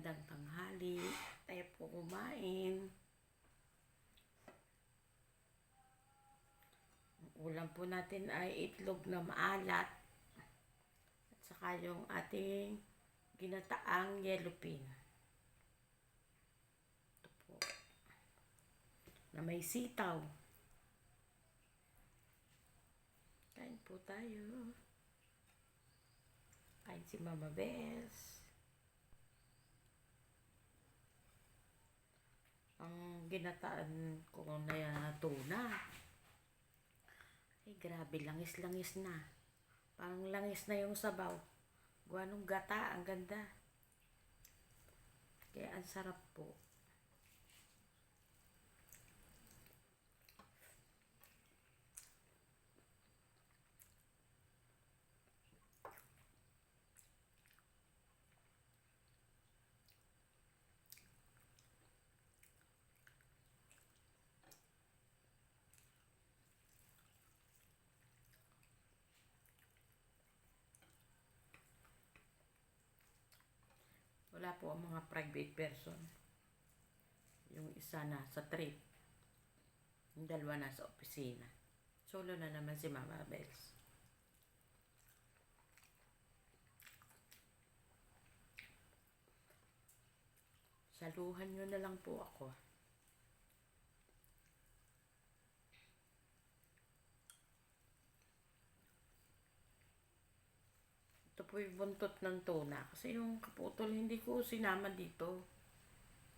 Magandang tanghali. Tayo po kumain. Ang ulam po natin ay itlog na maalat. At saka yung ating ginataang yellow pin. Ito po. Na may sitaw. Kain po tayo. Kain si Mama Bes. Ang ginataan ko na tuna. Ay, grabe, langis-langis na. Parang langis na yung sabaw. Gawa nung gata, ang ganda. Kaya ang sarap po. Wala po ang mga private person. Yung isa na sa trip. Yung dalawa na sa opisina. Solo na naman si Mama Bells. Saluhan nyo na lang po ako. Po yung buntot ng tuna. Kasi yung kaputol, hindi ko sinama dito.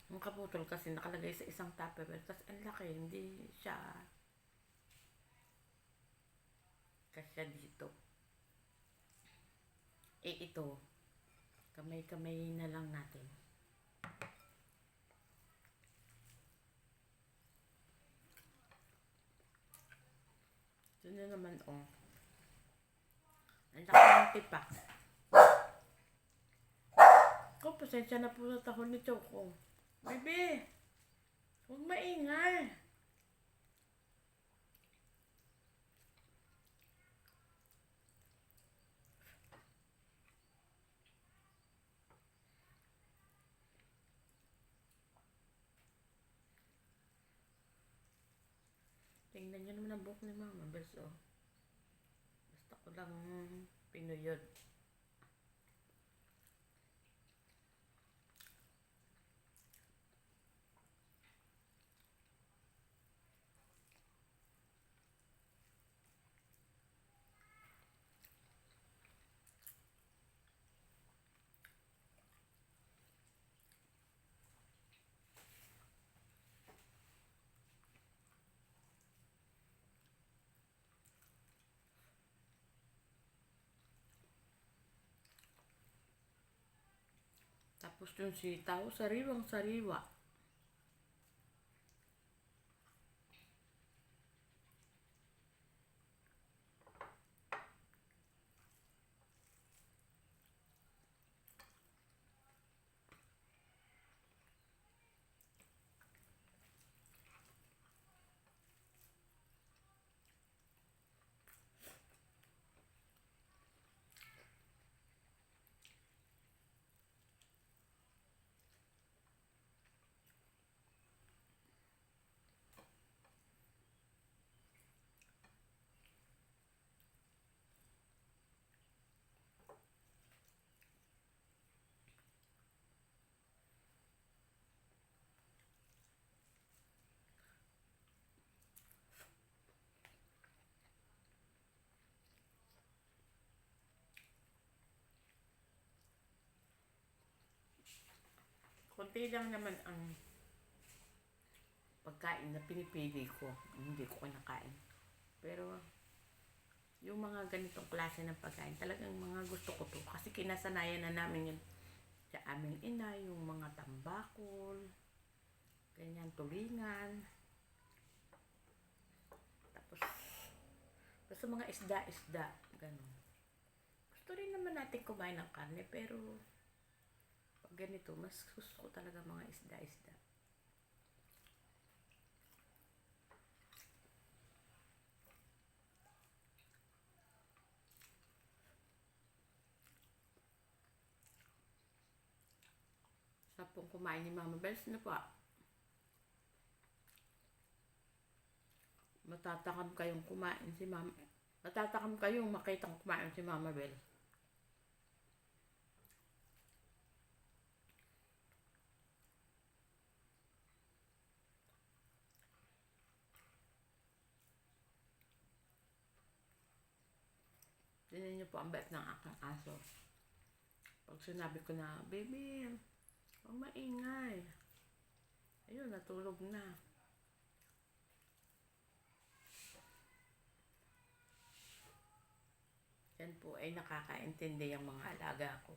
Yung kaputol kasi nakalagay sa isang tupperware. Tapos ang laki, hindi siya kasya dito. Eh ito, kamay-kamay na lang natin. Ito na naman, oh. Ang laki ng tipak. Pasensya na po sa tahon ni Choco. Bebe, huwag maingay. Tingnan niyo naman ang buhok ni Mama, bes. Basta ko lang pinuyod. Tapos yung sitaw, sariwang sariwa. Kunti lang naman ang pagkain na pinipili ko. Hindi ko kinakain. Pero, yung mga ganitong klase ng pagkain, talagang mga gusto ko to. Kasi kinasanayan na namin yun sa aming ina, yung mga tambakol, ganyan, tulingan. Tapos, basta mga isda-isda, ganun. Gusto rin naman natin kumain ng karne, pero ganito, mas gusto ko talaga mga isda-isda. Sa pong kumain ni Mama Bells na po. ah. Matatakam kayong kumain si Mama. Matatakam kayong makita kumain si Mama Bell. Tingnan niyo po ang bait ng aking aso. Pag sinabi ko na, baby, huwag maingay. Ayun, natulog na. Yan po ay nakakaintindi ang mga alaga ko.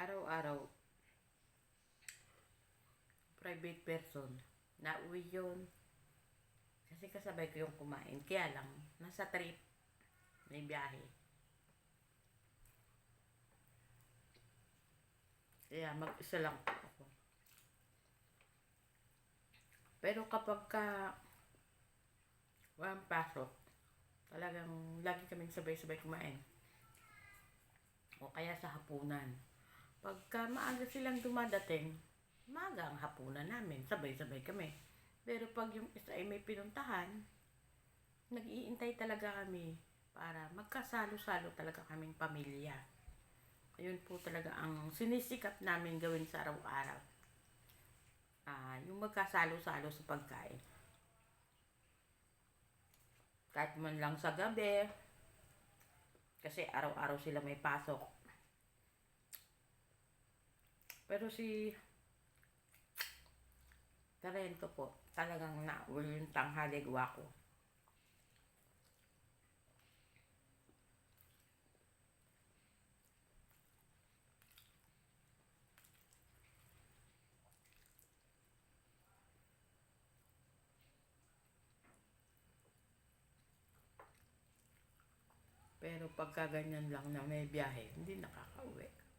Araw-araw, private person, nauwi yun. Kasi kasabay ko yung kumain. Kaya lang, nasa trip, may biyahe. Kaya mag-isa lang ako. Pero kapag ka walang pasok, talagang lagi kaming sabay-sabay kumain. O kaya sa hapunan. Pagka maaga silang dumadating, maaga ang hapunan namin. Sabay-sabay kami. Pero pag yung isa ay may pinuntahan, nag-iintay talaga kami para magkasalo-salo talaga kaming pamilya. Ayun po talaga ang sinisikap namin gawin sa araw-araw. Ah, yung magkasalo-salo sa pagkain. Kahit man lang sa gabi, kasi araw-araw sila may pasok. Pero si Tarento po, talagang nauwi yung tanghali gawa ko. Pero pagka ganyan lang na may biyahe, hindi nakakauwi.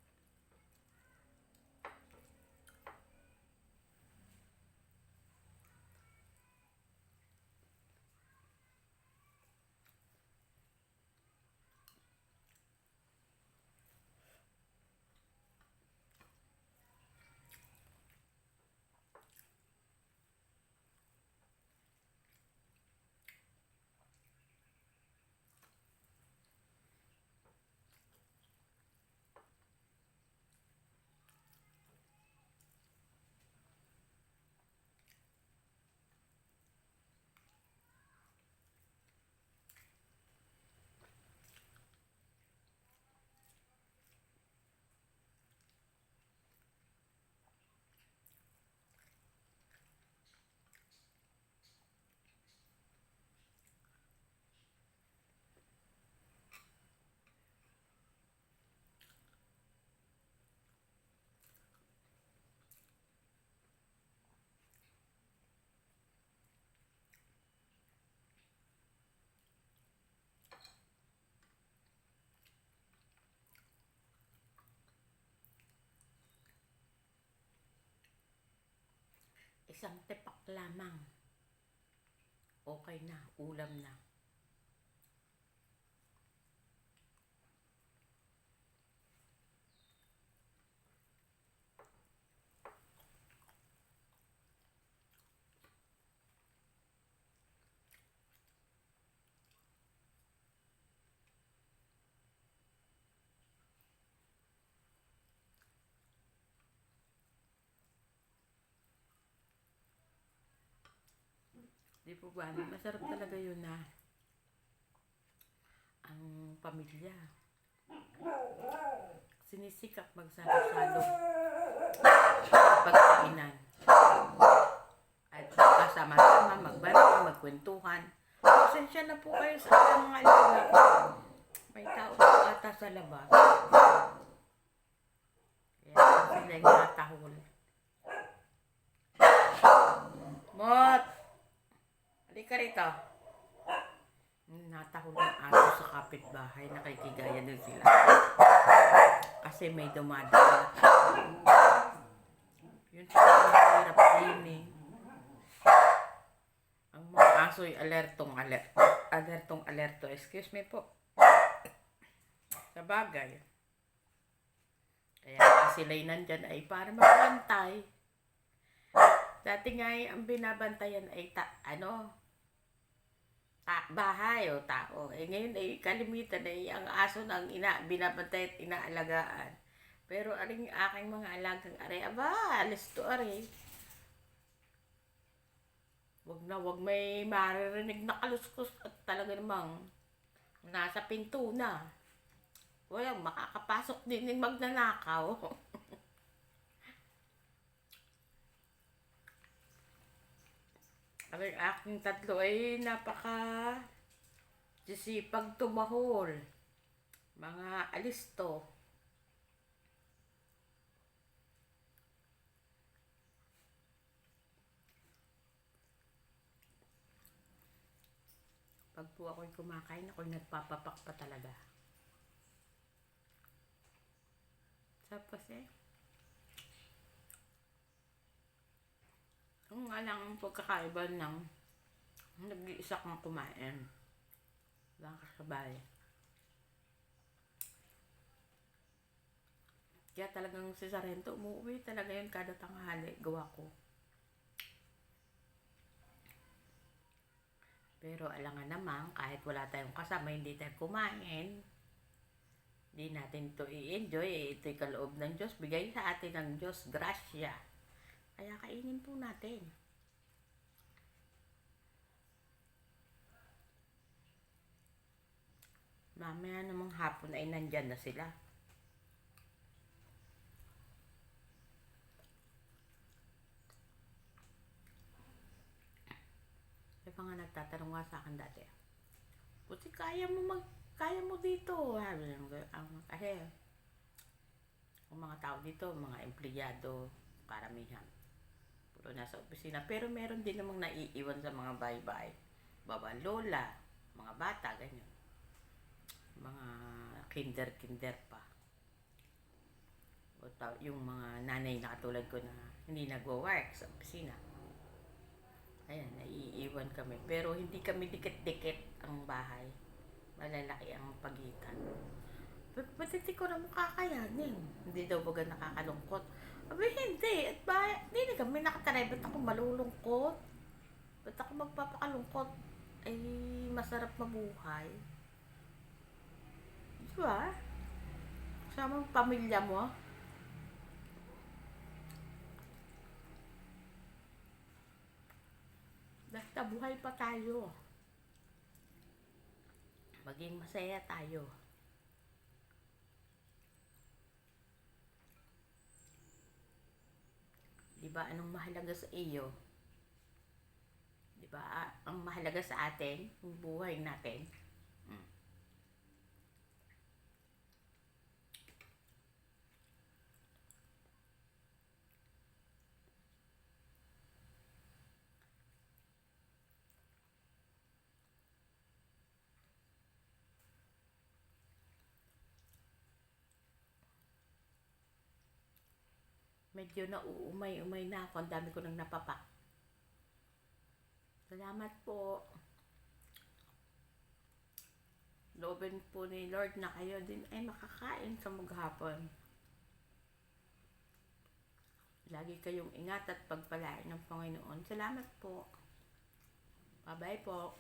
Isang tepak lamang. Okay na, ulam na. Di po ba? Masarap talaga yun na ang pamilya. Sinisikap magsalo-salo pagkainan. At kasama-sama, magbalik, magkwentuhan. Pasensya na po kayo sa mga alaga. May tao po ata sa labas. Kaya sila yung natahol. Mot! Halika rito. Hmm. kapitbahay, nakikigaya din sila. Kasi may dumadaan. Yun sa hirap din eh. Ang mga aso'y alertong alert. Alertong alerto. Excuse me po. Sa bagay. Kaya sila'y nandyan ay para magbantay. Dati nga ay ang binabantayan ay ta, ano, ta, bahay o tao. Eh ngayon ay kalimitan ay ang aso ng ina, binabantay at inaalagaan. Pero aring aking mga alagang are, aba, alis to are. Wag na wag may maririnig na kaluskus at talaga namang nasa pinto na. Walang makakapasok din yung magnanakaw. Ang aking tatlo ay napaka sisipag tumahol. Mga alisto. Pag po ako'y kumakain, ako'y nagpapapak pa talaga. Tapos eh, Ang nga lang ang pagkakaiba ng nag-iisa kang kumain. Walang kasabay. Kaya talagang si Sarento, umuwi talaga yun kada tanghali. Gawa ko. Pero alangan naman, kahit wala tayong kasama, hindi tayo kumain. Hindi natin ito i-enjoy. Eh, ito'y kaloob ng Diyos. Bigay sa atin ng Diyos. Gracia. Kaya kainin po natin. Mamaya namang hapon ay nandyan na sila. May mga nagtatanong nga sa akin dati. Buti kaya mo mag kaya mo dito. Sabi ng ang kasi ang mga tao dito, mga empleyado, karamihan. Puro nasa opisina. Pero meron din namang naiiwan sa mga bahay-bahay. Baba lola, mga bata, ganyan. Mga kinder-kinder pa. O yung mga nanay na katulad ko na hindi nagwo-work sa opisina. Ayan, naiiwan kami. Pero hindi kami dikit-dikit ang bahay. Malalaki ang pagitan. Hindi ko na makakayanin? Hindi daw baga nakakalungkot. Abi, hindi. At ba, hindi na kami nakataray. Ba't ako malulungkot? Ba't ako magpapakalungkot? Ay, masarap mabuhay. Di ba? Kasama ang pamilya mo. Basta buhay pa tayo. Maging masaya tayo. Di ba anong mahalaga sa iyo? Di ba ang mahalaga sa atin, yung buhay natin? Medyo nauumay-umay na ako. Ang dami ko nang napapak. Salamat po. Loobin po ni Lord na kayo din ay makakain sa maghapon. Lagi kayong ingat at pagpalain ng Panginoon. Salamat po. Bye-bye po.